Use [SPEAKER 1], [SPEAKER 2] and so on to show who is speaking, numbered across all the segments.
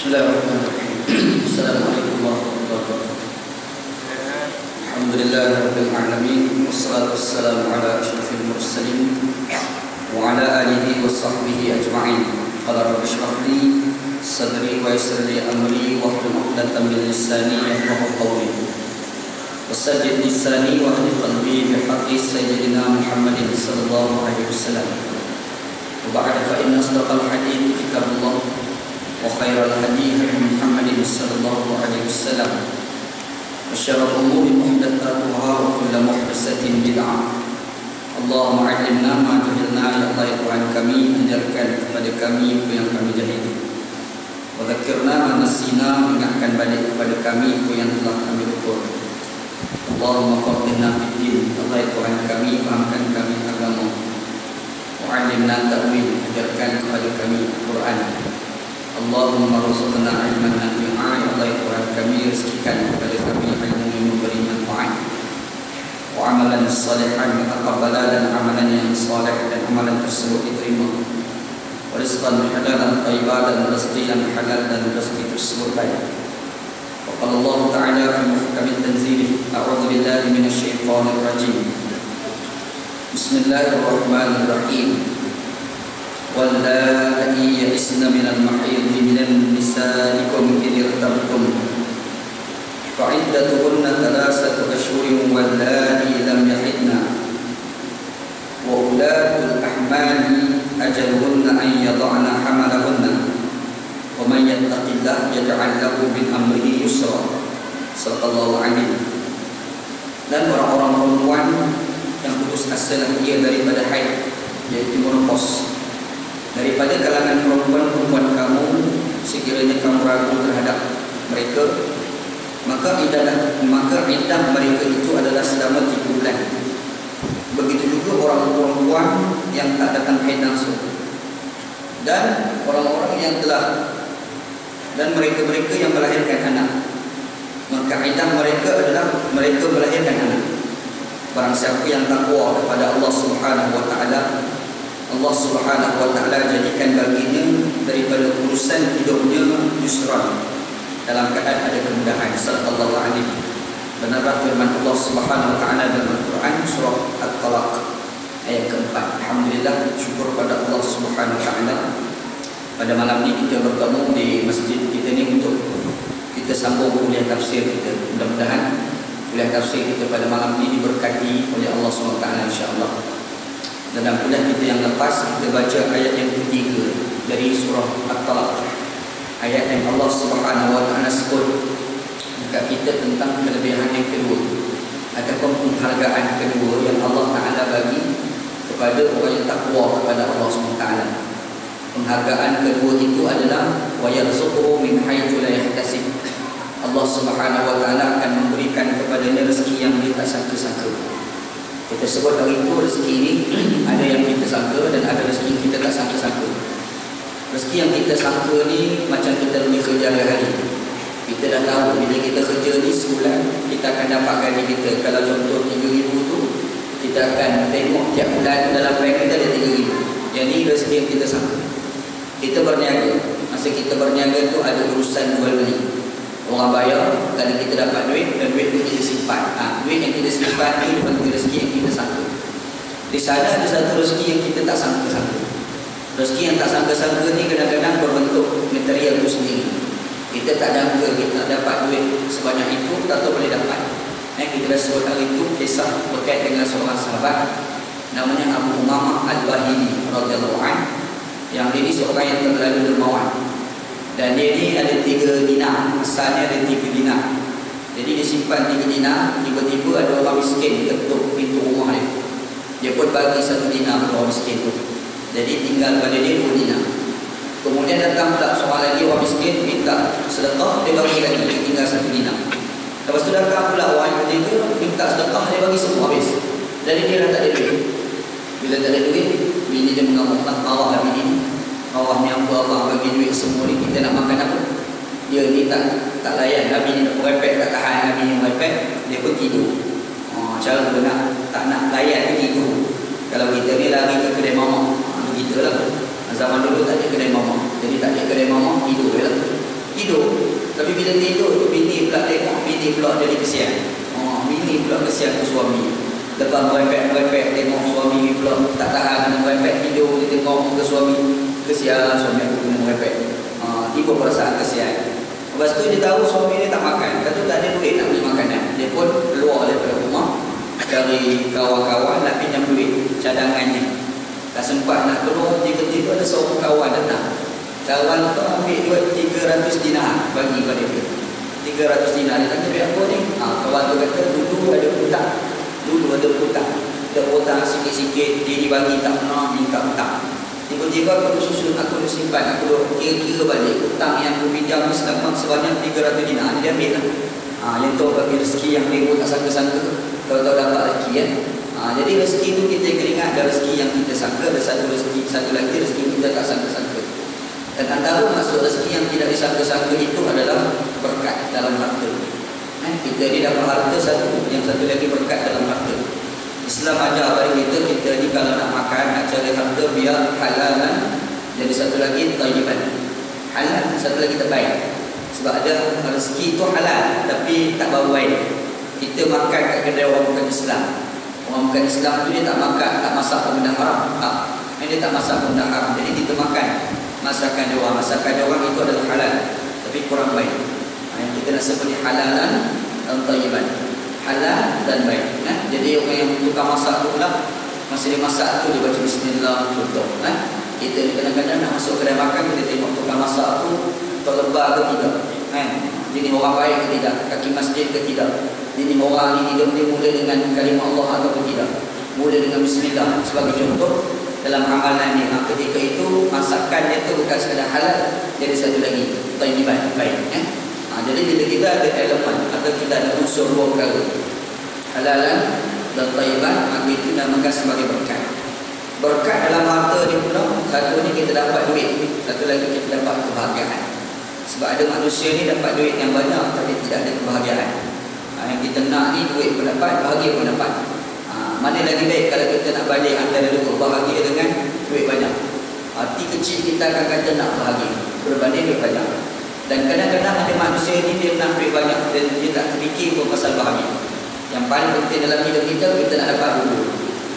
[SPEAKER 1] بسم الله الرحمن الرحيم. السلام عليكم ورحمة الله وبركاته. الحمد لله رب العالمين والصلاة والسلام على أشرف المرسلين وعلى آله وصحبه أجمعين. قال رب اشرح لي صدري ويسر لي أمري واحلل عقدة من لساني يفقه قولي. وسجد لساني واهد قلبي بحق سيدنا محمد صلى الله عليه وسلم. وبعد فإن أصدق الحديث كتاب الله. وخير الحديث محمد صلى الله عليه وسلم. وشر الأمور محدثاتها وكل محدثة بدعة. اللهم علمنا ما جهلنا يا الله القرآن كمي أجركن كبد كمي كو yang جهل وذكرنا ما نسينا mengingatkan balik kepada kami كو yang telah kami lupur اللهم فقهنا في الدين الله القرآن كمي فهمكن كمي أغامو وعلمنا تأويل أجركن kepada kami القرآن. Allahumma rasuqna ilman nafi'a Ya Allah Tuhan kami rezekikan kepada kami ilmu yang memberi manfaat Wa amalan salihan Taqabala dan amalan yang salih Dan amalan tersebut diterima Wa rizqan halalan taibah Dan rezeki yang halal dan rezeki tersebut baik Wa qala Allah Ta'ala fi muhkamit tanzilih A'udhu billahi minasyaitanir rajim Bismillahirrahmanirrahim واللائي يئسن من المحيض من نسائكم إن ارتبتم فعدتهن ثلاثة أشهر واللائي لم يحضن وأولاة الأحمال أجلهن أن يضعن حملهن ومن يتق الله يجعل له من أمره يسرا صدق الله العليم dan orang-orang perempuan yang putus asa ia daripada haid yaitu menopause daripada kalangan perempuan-perempuan kamu sekiranya kamu ragu terhadap mereka maka idah maka idah mereka itu adalah selama tiga bulan. Begitu juga orang perempuan yang tak datang haid langsung. Dan orang-orang yang telah dan mereka-mereka yang melahirkan anak. Maka idah mereka adalah mereka melahirkan anak. Barang siapa yang takwa kepada Allah Subhanahu wa taala Allah Subhanahu wa taala jadikan baginya daripada urusan hidupnya yusra. Dalam keadaan ada kemudahan. Sallallahu alaihi benar firman Allah Subhanahu wa taala dalam Al-Quran surah At-Talaq ayat keempat. Alhamdulillah syukur pada Allah Subhanahu wa taala. Pada malam ini kita bertemu di masjid kita ni untuk kita sambung kuliah tafsir kita. Mudah-mudahan kuliah tafsir kita pada malam ini diberkati oleh Allah Subhanahu wa taala insyaallah dalam kuliah kita yang lepas kita baca ayat yang ketiga dari surah At-Talaq. Ayat yang Allah Subhanahu wa taala sebut dekat kita tentang kelebihan yang kedua ataupun penghargaan kedua yang Allah Taala bagi kepada orang yang takwa kepada Allah Subhanahu taala. Penghargaan kedua itu adalah wa yarzuquhu min haitsu la yahtasib. Allah Subhanahu wa taala akan memberikan kepadanya rezeki yang dia tak sangka-sangka. Kita sebut hari itu rezeki ini ada yang kita sangka dan ada rezeki yang kita tak sangka-sangka. Rezeki yang kita sangka ni macam kita pergi kerja hari-hari. Kita dah tahu bila kita kerja ni sebulan kita akan dapat gaji kita. Kalau contoh RM3,000 tu kita akan tengok tiap bulan dalam bank kita ada RM3,000. Yang ni rezeki yang kita sangka. Kita berniaga. Masa kita berniaga tu ada urusan jual beli. Orang bayar Kalau kita dapat duit Dan duit itu kita simpan. Ha, Duit yang kita simpan itu Dipanggil rezeki yang kita sangka. Di sana ada satu rezeki yang kita tak sangka-sangka. Rezeki yang tak sangka-sangka ni Kadang-kadang berbentuk material itu sendiri. Kita tak jangka Kita dapat duit sebanyak itu Tak tahu boleh dapat. Eh, Kita dah sebut hari itu Kisah berkait dengan seorang sahabat Namanya Abu Umamah Al-Bahili Yang ini seorang yang terlalu dermawan dan dia ni ada tiga dinar Asalnya ada tiga dinar Jadi dia simpan tiga dinar Tiba-tiba ada orang miskin ketuk pintu rumah dia. Dia pun bagi satu dinar kepada orang miskin tu. Jadi tinggal pada dia dua dinar Kemudian datang pula seorang lagi orang miskin Minta sedekah Dia bagi lagi Dia tinggal satu dinar Lepas tu datang pula orang yang ketiga Minta sedekah Dia bagi semua habis. Jadi dia dah tak ada duit. Bila tak ada duit Bini dia mengamuk Tak marah lah bini ni Allah ni apa Allah bagi duit semua ni kita nak makan apa? Dia ni tak tak layan. Nabi ni tak merepek tak tahan. Nabi ni merepek dia pun tidur. Oh, cara dia nak tak nak layan dia tidur. Kalau kita ni lari ke kedai mama ha, kita lah. Zaman dulu tak ada kedai mama jadi tak ada kedai mama tidur je lah. Bini pula jadi kesian. Oh, bini pula kesian ke suami. Lepas berepek-berepek tengok suami pula tak tahan dengan berepek tidur dia tengok ke suami. Kesian suami aku kena berepek. Ha, tiba perasaan kesian. Lepas tu dia tahu suami dia tak makan. Kata tak ada duit nak beli makanan. Dia pun keluar daripada rumah cari kawan-kawan nak pinjam duit cadangannya. Tak sempat nak keluar tiba-tiba ada seorang kawan datang. Kawan tu ambil duit 300 dinar bagi pada dia. 300 dinar dia tanya duit apa ni? Ha, kawan tu kata dulu ada hutang. Dulu ada hutang. Ada hutang sikit-sikit dia dibagi tak pernah minta hutang. Tiba-tiba aku susun aku simpan aku kira-kira balik hutang yang aku pinjam ni sedang sebanyak 300 dinar dia ambil lah. Ha, yang tu bagi rezeki yang dia tak sangka-sangka. Tahu-tahu dapat rezeki kan? Ha, jadi rezeki itu kita kena ingat ada rezeki yang kita sangka, ada satu rezeki, satu lagi rezeki kita tak sangka-sangka. Dan antara masuk rezeki yang tidak disangka-sangka itu adalah berkat dalam harta. Eh, kita ni dapat harta satu, yang satu lagi berkat dalam harta. Islam ajar kepada kita, kita ni kalau nak makan, nak cari harta biar halalan. Jadi satu lagi tayyiban. Halal, satu lagi terbaik. Sebab ada rezeki itu halal, tapi tak bau baik. Kita makan kat kedai orang bukan Islam. Orang bukan Islam tu dia tak makan, tak masak benda haram. Tak. Dia tak masak benda haram. Jadi kita makan masakan dia orang. Masakan dia orang itu adalah halal. Tapi kurang baik. Yang kita nak sebut halalan dan tayyiban. Halal dan baik. Ha? Jadi orang yang tukar masak tu pula, masa dia masak tu dia baca bismillah contoh. Ha? Kita kadang-kadang nak masuk kedai makan, kita tengok tukar masak tu terlebar ke tidak. Ha? Jadi orang baik ke tidak? Kaki masjid ke tidak? Jadi orang ini hidup dia mula dengan kalimah Allah atau tidak Mula dengan Bismillah sebagai contoh Dalam amalan ni ha, Ketika itu masakan dia tu bukan sekadar halal Jadi satu lagi Tayyiban baik ya? Ha, Jadi bila kita ada elemen Atau kita ada unsur dua perkara Halalan dan tayyiban Maka itu namakan sebagai berkat Berkat dalam harta ni pula Satu ni kita dapat duit Satu lagi kita dapat kebahagiaan Sebab ada manusia ni dapat duit yang banyak Tapi tidak ada kebahagiaan ha, yang kita nak ni duit pun dapat, bahagia pun dapat. Ha, mana lagi baik kalau kita nak balik antara dua bahagia dengan duit banyak. Hati kecil kita akan kata nak bahagia berbanding duit banyak. Dan kadang-kadang ada manusia ni dia nak duit banyak dan dia tak terfikir pun pasal bahagia. Yang paling penting dalam hidup kita, kita nak dapat dulu.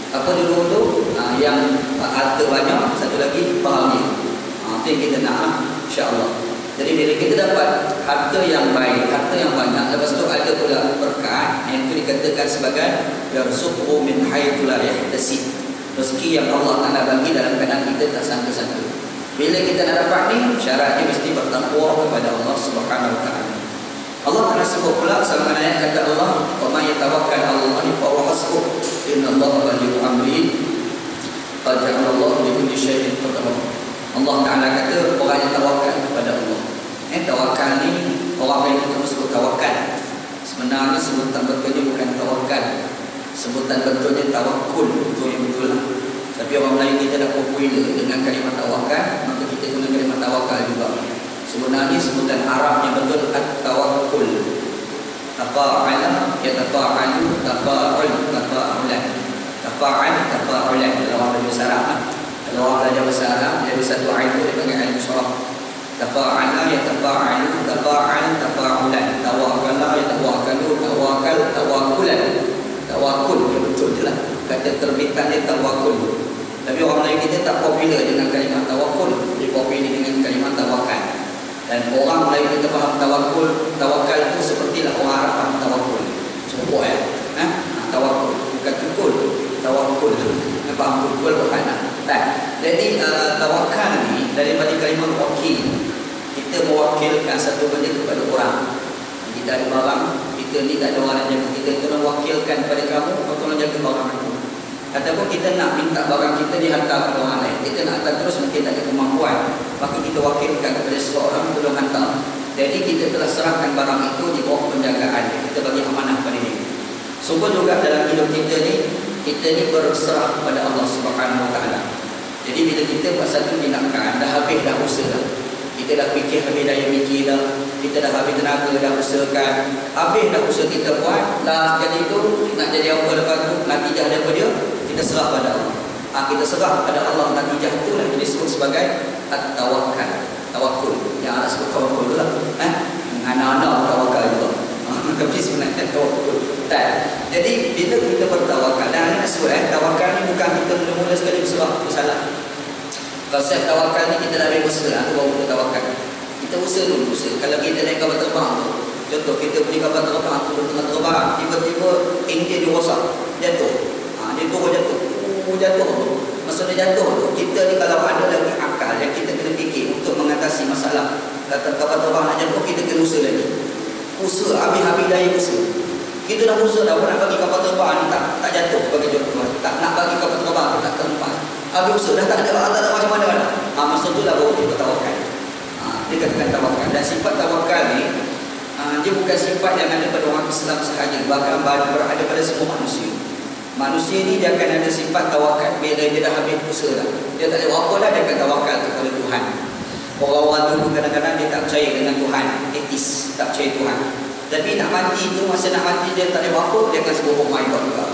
[SPEAKER 1] Apa dulu tu? Ha, yang harta banyak, satu lagi bahagia. Ha, itu yang kita nak, ha? insyaAllah. Jadi bila kita dapat harta yang baik, harta yang banyak, lepas itu ada pula berkat yang itu dikatakan sebagai yarzuqhu min haitsu la yahtasib. Rezeki yang Allah Taala bagi dalam keadaan kita tak sangka-sangka. Bila kita nak dapat ni, syaratnya mesti bertakwa kepada Allah Subhanahu wa. Allah Taala sebut pula sama ayat kata Allah, "Wa may yatawakkal 'ala Allah fa huwa hasbuh. Inna Allah balighu amri." Qad ja'ala Allah li kulli shay'in qadara. Allah Taala kata orang yang tawakal kepada Allah. Eh tawakal ni orang yang kita sebut tawakal. Sebenarnya sebutan betulnya bukan tawakal. Sebutan betulnya tawakul itu yang betul lah. Tapi orang lain kita dah popular dengan kalimat tawakal, maka kita guna kalimat tawakal juga. Sebenarnya sebutan Arab yang betul at-tawakkul. Tafa'ala yatafa'alu tafa'ul tafa'ulan. Tafa'al tafa'ulan dalam bahasa Arab. Kalau orang belajar bahasa Arab, jadi satu ilmu dia panggil ilmu surah. Tafa'ala ya tafa'alu Tafa'al tafa'ulan Tawakala ya tawakalu Tawakal tawakulan Tawakul ya betul je lah Kata terbitan dia tawakul Tapi orang lain kita tak popular dengan kalimat tawakul Dia popular dengan kalimat tawakal. Dan orang lain kita faham tawakul Tawakal itu sepertilah orang Arab faham tawakul Cukup ya ha? Tawakul Bukan tukul. Tawakul Faham tukul bukan Tak. Jadi uh, tawakal ni daripada kalimah wakil kita mewakilkan satu benda kepada orang. Kita ada barang, kita ni tak ada orang yang jaga. Kita, kita wakilkan kepada kamu, kau tolong jaga barang itu. Ataupun kita nak minta barang kita dihantar kepada orang lain. Kita nak hantar terus mungkin tak ada kemampuan. Maka kita wakilkan kepada seseorang tolong hantar. Jadi kita telah serahkan barang itu di bawah penjagaan. Kita bagi amanah kepada dia. Sungguh juga dalam hidup kita ni, kita ni berserah kepada Allah Subhanahu Taala. Jadi bila kita buat satu tindakan, dah habis dah usaha. Kita dah fikir habis daya fikir dah. Kita dah habis tenaga dah usahakan. Habis dah usaha kita buat, dah jadi itu, nak jadi apa lepas tu, natijah daripada dia, kita serah pada Allah. Ha, kita serah pada Allah natijah itu lah jadi sebut sebagai at-tawakkal. Tawakul. Yang ada sebut tawakul tu lah. Eh? Anak-anak tawakal juga. Tapi sebenarnya tawakal Tak Jadi bila kita bertawakal Dan ini sebut eh Tawakal ni bukan kita mula-mula sekali berserah Bersalah Konsep tawakal ni kita dah ada usaha Itu baru kita tawakal Kita usaha dulu usaha Kalau kita naik kapal terbang tu Contoh kita beli kapal terbang tu Tengah terbang Tiba-tiba enjin dia rosak Jatuh jatuh Oh jatuh. Tu Masa dia jatuh tu Kita ni kalau ada lagi akal Yang kita kena fikir Untuk mengatasi masalah Kata kapal terbang nak jatuh Kita kena usaha lagi. Usaha Habis-habis daya usaha. Kita dah usaha dah nak bagi kapal terbang ni tak tak jatuh sebagai contoh tak nak bagi kapal terbang tu tak terlepas. Habis usaha dah tak ada tak ada macam mana mana. Ha, masa tu lah baru kita tawakal ha, dia katakan tawakal dan sifat tawakal ni ha, dia bukan sifat yang ada pada orang Islam sahaja. Bahkan berada pada semua manusia manusia ni dia akan ada sifat tawakal bila dia dah habis usaha dah dia tak ada apa dah dia akan tawakal kepada Tuhan orang-orang dulu kadang-kadang dia tak percaya dengan Tuhan etis tak percaya Tuhan tapi nak mati tu masa nak mati dia tak ada apa dia akan sebut oh my god juga.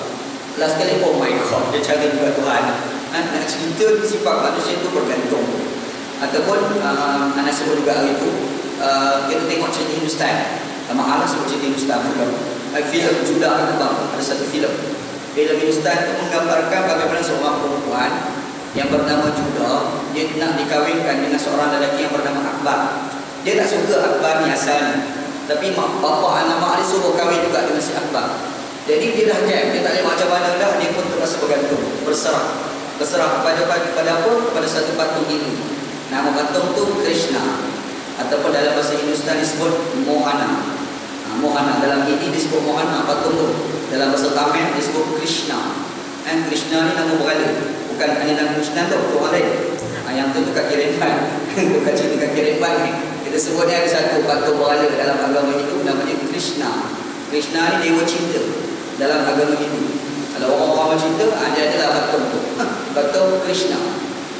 [SPEAKER 1] Last kali oh my god dia cari juga Tuhan. Ha, nak cerita sifat manusia itu bergantung. Ataupun uh, anak sebut juga hari itu uh, kita tengok cerita Hindustan. Allah sebut cerita Hindustan juga. Filem Judah ada satu filem. Filem Hindustan itu menggambarkan bagaimana seorang perempuan yang bernama Judah dia nak dikawinkan dengan seorang lelaki yang bernama Akbar. Dia tak suka Akbar ni asalnya. Tapi mak, bapak anak mak dia suruh kahwin juga dengan si Akbar. Jadi dia dah jam, dia tak boleh macam mana dah, dia pun terasa bergantung, berserah. Berserah kepada, kepada apa? Kepada satu patung ini. Nama patung tu Krishna. Ataupun dalam bahasa Hindustan disebut Mohana. Ha, Mohana. Dalam ini disebut Mohana, patung tu. Dalam bahasa Tamil disebut Krishna. Eh, Krishna ni nama berhala. Bukan hanya nama Krishna tu, orang lain. Ha, yang tu tu kat Kirimban. Bukan cerita kat Kirimban ni. Kita sebutnya ada satu patung berhala dalam agama Hindu namanya Krishna. Krishna ni dewa cinta dalam agama Hindu. Kalau orang-orang cinta, ada adalah patung tu. patung Krishna.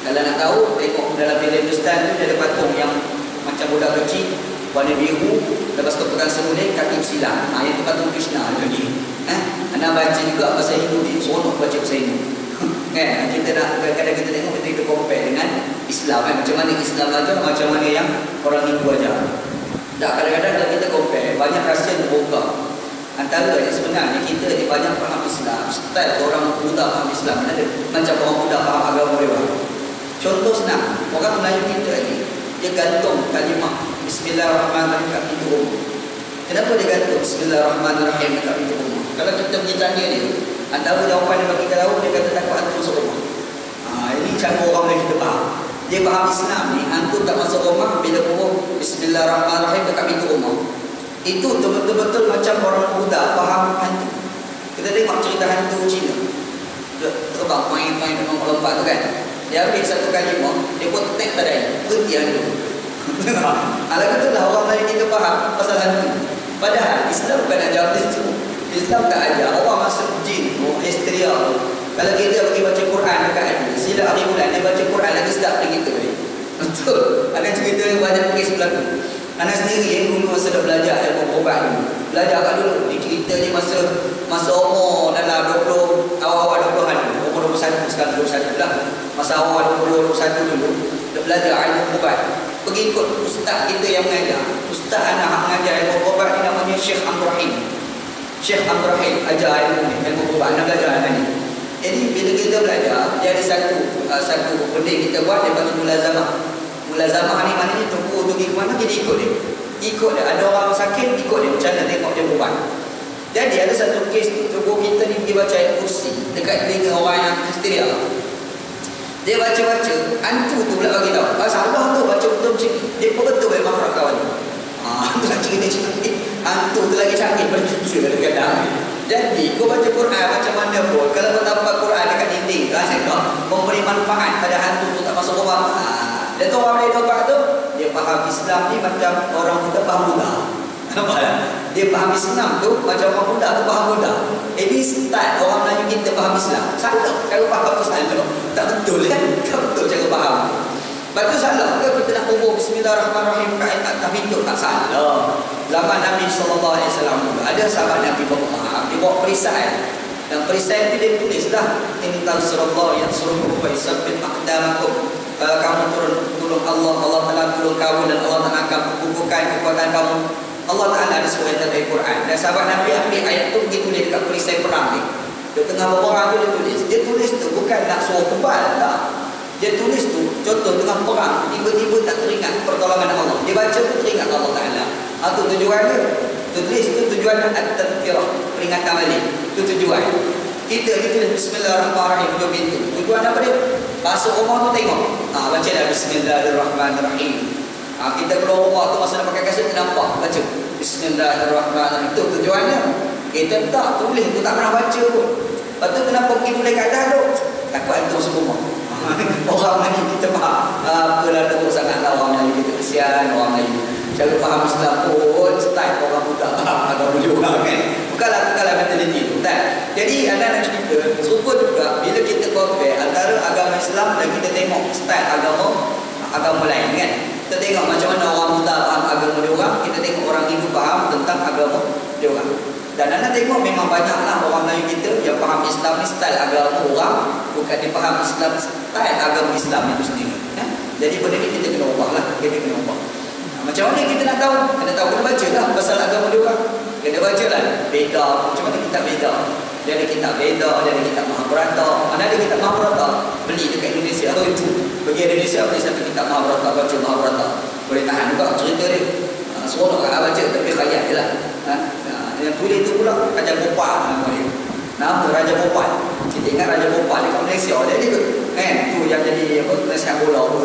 [SPEAKER 1] Kalau nak tahu, tengok dalam filem Hindustan tu ada patung yang macam budak kecil, warna biru, lepas tu pegang semulik, kaki bersilang. Ha, itu patung Krishna lagi. Eh? Anda baca juga bahasa Hindu ni, seronok baca bahasa Hindu. kan kita nak kadang-kadang kita tengok kita kita compare dengan Islam kan macam mana Islam aja macam mana yang orang Hindu aja tak kadang-kadang kalau kita compare banyak rahsia terbuka antara yang sebenarnya kita ni banyak faham Islam style orang muda faham Islam ada macam orang muda faham agama mereka contoh senang orang Melayu kita ni dia gantung kalimah Bismillahirrahmanirrahim. Kat pintu rumah kenapa dia gantung Bismillahirrahmanirrahim kat pintu rumah? Kalau kita pergi tanya dia Antara jawapan yang bagi kita tahu Dia kata takut hantu masuk rumah. Ha, Ini cara orang yang kita faham. Dia faham Islam ni Hantu tak masuk rumah Bila pun Bismillahirrahmanirrahim Dekat pintu rumah. Itu betul-betul macam orang muda Faham hantu. Kita tengok cerita hantu Cina. Terbang main-main Memang melompat tu kan. Dia ambil satu kalimah Dia pun tek tadai Berhenti hantu Alah kata lah orang lain kita faham Pasal hantu Padahal Islam bukan jawab itu Islam tak ajar orang masuk jin histeria kalau kita pergi baca Quran dekat ni sila hari bulan dia baca Quran lagi sedap dengan kita ni betul. Ada cerita yang banyak kes berlaku anak sendiri yang dulu masa dah belajar ilmu ubat dulu belajar kat dulu. Dia cerita ni masa masa umur dalam 20 awal-awal 20-an umur 21 sekarang 21 lah. Masa awal 20 21 dulu dia belajar ilmu ubat pergi ikut ustaz kita yang mengajar ustaz anak mengajar ilmu ubat ni namanya Syekh Amrahim Syekh Abdurrahim ajar ilmu ni, ilmu ubat, nak belajar ilmu ni. Jadi bila kita belajar, dia ada satu uh, satu benda kita buat, dia panggil mulazamah. Mulazamah ni maknanya tunggu tu pergi ke mana, kita ikut dia. Ikut dia. Ada orang sakit, ikut dia. Macam mana tengok dia ubat. Jadi ada satu kes tubuh kita ni pergi baca ayat kursi dekat telinga orang yang histeria. Dia baca-baca, hantu tu pula bagi tahu. Pasal Allah tu baca betul macam ni. Dia pun betul memang makhluk kawan ni. Ah, tu nak cerita-cerita hantu tu lagi canggih berkita kadang-kadang jadi kau baca Quran macam mana pun kalau kau tampal Quran dekat dinding tu asyik kau memberi manfaat pada hantu tu tak masuk rumah ha. dan tu orang boleh tahu tu dia faham Islam ni macam orang muda faham muda dia faham Islam tu macam orang muda tu faham muda ini start orang Melayu kita faham Islam. Salah. Kalau faham tu salah tak betul kan? Tak betul cara faham. Lepas tu salah ke kita nak kubur Bismillahirrahmanirrahim. Kat atas pintu tak salah. Zaman Nabi wasallam ada sahabat Nabi bawa maaf, dia bawa perisai. Dan perisai itu dia tulis dah in tansurullah yang suruh wa yusabbit aqdamakum. Kalau kamu turun tolong Allah, Allah Taala tolong kamu dan Allah Taala akan kekuatan kamu. Allah Ta'ala ada surat dari Quran dan sahabat Nabi ambil ayat tu pergi tulis dekat perisai perang ni. Dia tengah berperang tu dia tulis. Dia tulis tu bukan nak suruh kebal tak. Dia tulis tu contoh tengah perang tiba-tiba tak teringat pertolongan Allah. Dia baca tu teringat Allah Ta'ala. Itu ha, tujuan dia. Tulis tu tujuan at-tadkirah peringatan balik. Itu tujuan. Kita ni tulis Bismillahirrahmanirrahim dua pintu. Tujuan apa dia? Masuk rumah tu tengok. Ha, baca dah Bismillahirrahmanirrahim ha, kita keluar rumah tu masa nak pakai kaset kita nampak baca. Bismillahirrahmanirrahim. Itu tujuannya. Kita tak tulis tu tak pernah baca pun. Lepas tu kenapa pergi tulis kat atas tu? Takut hantu masuk rumah orang Melayu kita faham. Apalah tu sangat lah orang Melayu. Kita kesian orang Melayu. Cara faham Islam pun style orang muda faham agak boleh orang kan. Bukanlah bukanlah mentaliti tu. Kan? Jadi anda nak cerita serupa juga bila kita compare antara agama Islam dan kita tengok style agama agama lain kan kita tengok macam mana orang muda faham agama dia orang kita tengok orang Hindu faham tentang agama dia orang dan anda tengok memang banyaklah orang Melayu kita yang faham Islam ni style agama orang bukan dia faham Islam style agama Islam itu sendiri ya? jadi benda ni kita kena ubah lah kita kena ubah macam mana kita nak tahu? Kena tahu, kena baca lah pasal agama dia orang. Kena baca lah. Beda. Macam mana kita beda? Ada kitab beda, dia ada kitab Mahabharata. Mana ada kitab Mahabharata? Beli dekat Indonesia. Oh itu. Pergi Indonesia, beli satu kitab Mahabharata. Baca Mahabharata. Boleh tahan juga cerita dia. Ha, Seronok kan baca, tapi khayat je lah. Ha? ha? Yang tulis tu pula, Raja nama dia. Nama Raja Gopal. Kita ingat Raja Gopal dekat Malaysia. Dia dia tu. Kan? Tu yang jadi apa, nasihat bola tu.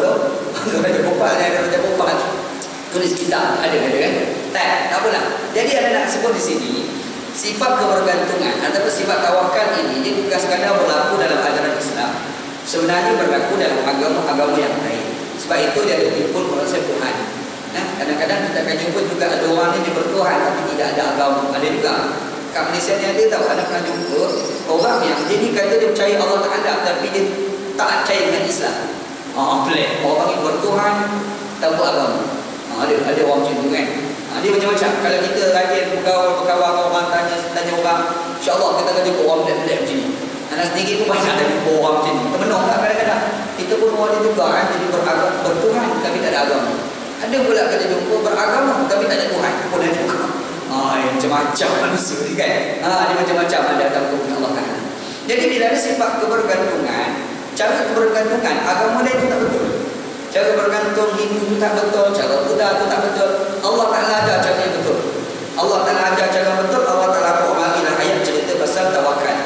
[SPEAKER 1] Raja Gopal, dia ada Raja Gopal tulis kitab ada ada kan tak tak apalah jadi ada nak sebut di sini sifat kebergantungan atau sifat tawakal ini dia bukan sekadar berlaku dalam ajaran Islam sebenarnya berlaku dalam agama-agama yang lain sebab itu dia ada timbul konsep Tuhan nah, kadang-kadang kita akan jumpa juga ada orang ni dia bertuhan tapi tidak ada agama ada juga kat Malaysia ni ada tahu ada pernah jumpa orang yang dia ni kata dia percaya Allah Ta'ala tapi dia tak percaya dengan Islam Oh, pelik. Orang yang bertuhan tak buat agama. Ha, ada ada orang macam tu kan. Dia macam-macam. Kalau kita rajin bergaul, berkawan dengan orang, tanya, tanya orang, insyaAllah kita akan jumpa orang pelik-pelik macam ni. Anak sendiri pun banyak ada jumpa orang macam ni. Kita menung tak kadang-kadang. Kita pun orang juga kan, jadi beragam, bertuhan tapi tak ada agama. Ada pula kita jumpa beragama tapi tak ada Tuhan. Pun ada juga. Ha, macam-macam manusia ni kan. Ha, dia macam-macam ada agama Allah Ta'ala. Jadi bila ada sifat kebergantungan, cara kebergantungan, agama lain itu tak betul. Cara bergantung itu tak betul, cara Buddha itu tak betul. Allah Taala ajar cara yang betul. Allah Taala ajar cara betul, Allah Taala kau marilah ayat cerita pasal tawakal.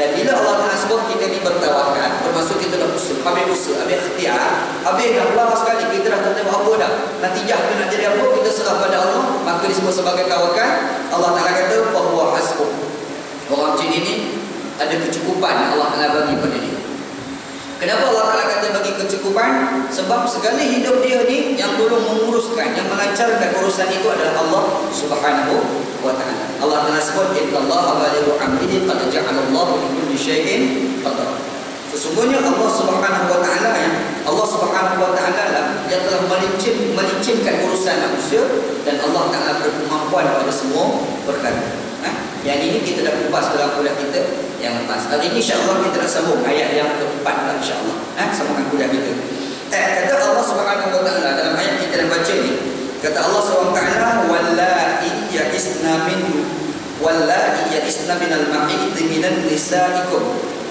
[SPEAKER 1] Dan bila Allah Taala sebut kita ni bertawakal, bermaksud kita dah usul, habis usul, habis ikhtiar, habis dah lama sekali kita dah tak tahu apa dah. Natijah kita nak jadi apa, kita serah pada Allah, maka disebut sebagai tawakal. Allah Taala kata, "Fahuwa hasbuh." Orang macam ini ada kecukupan yang Allah Taala bagi pada dia. Kenapa Allah Ta'ala kata bagi kecukupan? Sebab segala hidup dia ni yang dulu menguruskan, yang melancarkan urusan itu adalah Allah Subhanahu wa Ta'ala. Allah Ta'ala sebut, Inna Allah abadiru amrihi qad ja'alallahu li kulli syai'in qadar. Sesungguhnya Allah Subhanahu wa Ta'ala yang Allah Subhanahu wa Ta'ala lah yang telah melicin, melicimkan urusan manusia dan Allah Ta'ala berkemampuan pada semua perkara. Yang ini kita dah kupas dalam kuliah kita yang lepas. Hari ini insya-Allah kita nak sambung ayat yang keempat lah insya-Allah. Eh, sambungkan kuliah kita. Eh, kata Allah Subhanahu wa dalam ayat kita yang baca ni, kata Allah Subhanahu wa taala wallahi ya'isna minhu wallahi ya'isna min al-ma'id min nisaikum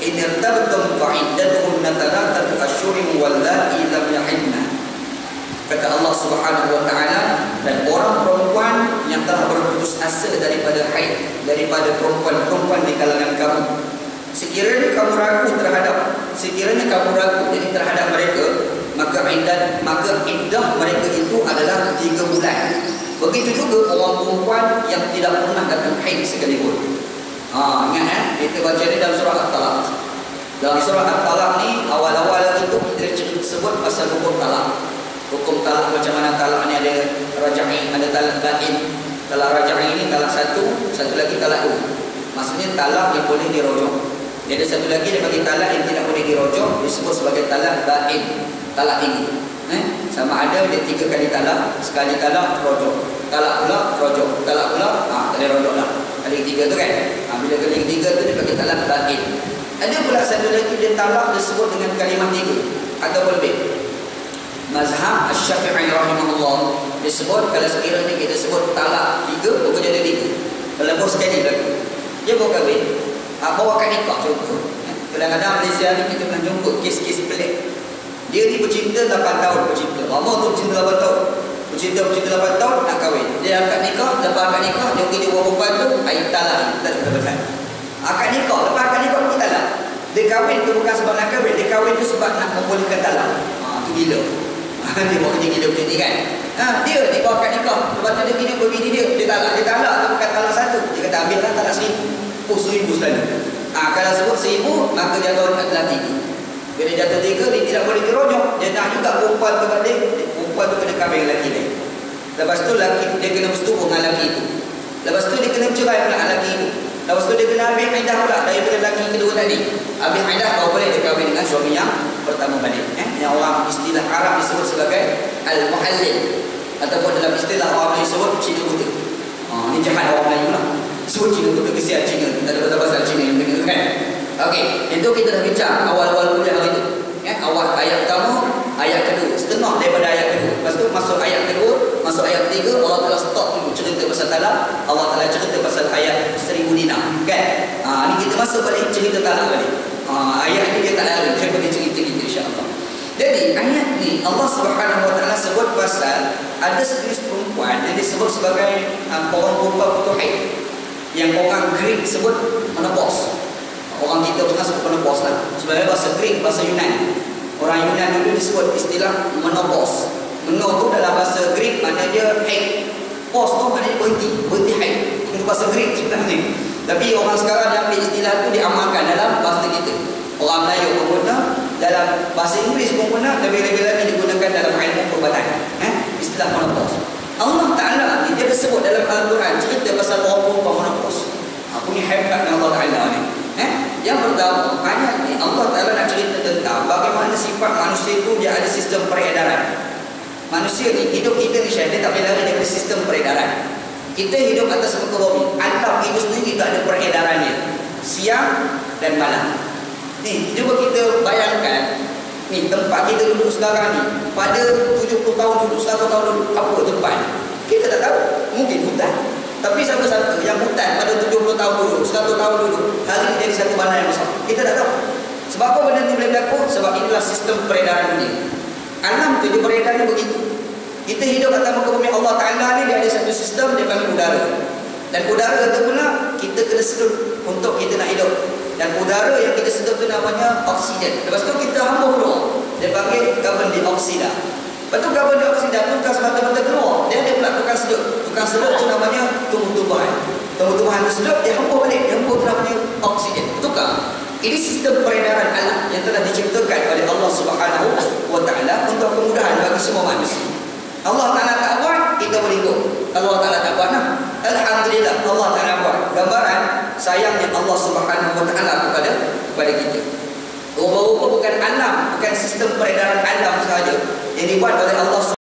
[SPEAKER 1] in irtabtum fa'iddatuhunna thalathatu ashhurin wallahi lam yahidna. Kata Allah Subhanahu wa taala dan orang perempuan yang telah berputus asa daripada haid daripada perempuan-perempuan di kalangan kamu. Sekiranya kamu ragu terhadap sekiranya kamu ragu jadi terhadap mereka maka iddah maka iddah mereka itu adalah tiga bulan. Begitu juga orang perempuan yang tidak pernah datang haid sekalipun. Ha ingat eh? Kita baca ni dalam surah at-talaq. Dalam surah at-talaq ni awal-awal lagi tu kita sebut pasal hukum talak hukum talak macam mana talak ni ada raja'i ada talak bain talak raja'i ini talak satu satu lagi talak dua. Maksudnya talak yang boleh dirojok. Jadi satu lagi dia bagi talak yang tidak boleh dirojok disebut sebagai talak bain talak tinggi. Eh? sama ada dia tiga kali talak sekali talak rojok. Talak pula rojok. Talak pula ha, kali rojok lah. Kali ketiga tu kan? Ha, bila kali ketiga tu dia bagi talak bain ada pula satu lagi dia talak disebut dengan kalimah tiga atau lebih mazhab Asy-Syafi'i rahimahullah disebut kalau sekiranya kita sebut talak tiga bukan jadi tiga. Bos sekali berlaku. Dia bawa kahwin. Ha, bawa kat nikah contoh. Kadang-kadang Malaysia ni kita pernah jumpa kes-kes pelik. Dia ni bercinta 8 tahun bercinta. Lama tu bercinta 8 tahun. Bercinta bercinta 8 tahun nak kahwin. Dia akad nikah, lepas akad nikah dia pergi jumpa perempuan tu, ai talak, tak ada betul. Akad nikah, lepas akad nikah kita talak. Dia kahwin tu bukan sebab nak kahwin, dia kahwin tu sebab nak membolehkan talak. Ha, tu gila. Ha, dia buat kerja gila macam ni kan. Ha, dia dia bawa akad nikah. Lepas tu dia pergi jumpa bini dia, dia talak. Dia talak tu bukan talak satu. Dia kata ambillah talak seribu. Oh, seribu selalu. Ha, kalau sebut seribu, maka jatuh adalah tiga. Bila jatuh tiga, dia tidak boleh dirojok. Dia nak juga perempuan tu balik, perempuan tu kena kahwin lelaki dia. Lepas tu lelaki dia kena bersetubuh dengan lelaki itu. Lepas tu dia kena cerai pula lelaki itu. Lepas tu dia kena ambil aidah pula daripada lelaki kedua tadi. Ambil aidah baru boleh dia kahwin dengan suami yang pertama balik. Eh? Yang orang istilah Arab disebut sebagai Al-Muhallil. Ataupun dalam istilah orang disebut Cina Buta. Ha, ini jahat orang Melayu lah. Sebut Cina Buta kesian Cina. Tak ada bahasa Cina yang begitu kan. Okey, itu kita dah bincang awal-awal kuliah hari itu. Ya, awal ayat pertama, ayat kedua, setengah daripada ayat kedua. Lepas tu masuk ayat kedua, masuk ayat ketiga, Allah Taala stop dulu cerita pasal talak. Allah Taala cerita pasal ayat seribu dinar, kan? Ha, ni kita masuk balik cerita talak balik. Ha, ayat ni dia tak lalu, dia boleh cerita kita. Jadi ayat ni Allah Subhanahu Wa Taala sebut pasal ada sejenis perempuan yang disebut sebagai uh, perempuan putus haid yang orang Greek sebut menopause. Orang kita pernah sebut menopause lah. Sebenarnya bahasa Greek, bahasa Yunani. Orang Yunani dulu disebut istilah menopause. Meno tu dalam bahasa Greek maknanya dia haid. Pause tu maknanya berhenti, berhenti haid. Itu bahasa Greek sebenarnya. Tapi orang sekarang yang ambil istilah tu diamalkan dalam bahasa kita. Orang Melayu pun guna, dalam bahasa Inggeris pun guna, lebih-lebih lagi digunakan dalam ilmu perubatan. Eh? Istilah menopause. Allah Ta'ala dia disebut dalam Al-Quran cerita pasal orang perempuan menopause. Aku ni hebatnya Allah Ta'ala ni. Eh? Yang pertama, ayat ni Allah Ta'ala nak cerita tentang bagaimana sifat manusia itu dia ada sistem peredaran. Manusia ni, hidup kita ni syah, dia tak boleh lari daripada sistem peredaran. Kita hidup atas muka bumi. Alam itu sendiri itu ada peredarannya. Siang dan malam. Ni, cuba kita bayangkan ni tempat kita duduk sekarang ni pada 70 tahun duduk, 100 tahun duduk, apa tempat ni? Kita tak tahu. Mungkin hutan. Tapi siapa-siapa yang hutan pada 70 tahun dulu, 100 tahun dulu, hari ini jadi satu bandar yang besar. Kita tak tahu. Sebab apa benda ini boleh berlaku? Sebab inilah sistem peredaran dunia. Alam tu dia beredarnya begitu. Kita hidup atas muka bumi Allah Ta'ala ni dia ada satu sistem dia panggil udara. Dan udara tu pula kita kena sedut untuk kita nak hidup. Dan udara yang kita sedut tu namanya oksigen. Lepas tu kita hambur keluar. Dia panggil carbon dioksida. Lepas tu carbon dioksida tu bukan semata-mata keluar. Dia ada pula tukang sedut. Tukang sedut tu namanya tumbuh-tumbuhan. Tumbuh-tumbuhan tu sedut, dia hempur balik. Dia hempur tu namanya oksigen. Tukar. Ini sistem peredaran alam yang telah diciptakan oleh Allah Subhanahu taala untuk kemudahan bagi semua manusia. Allah Taala tak kita ikut. Allah Taala tak buat nah. Alhamdulillah Allah Taala buat. Gambaran sayangnya Allah Subhanahu wa taala kepada kepada kita. Rupa-rupa bukan alam, bukan sistem peredaran alam sahaja yang dibuat oleh Allah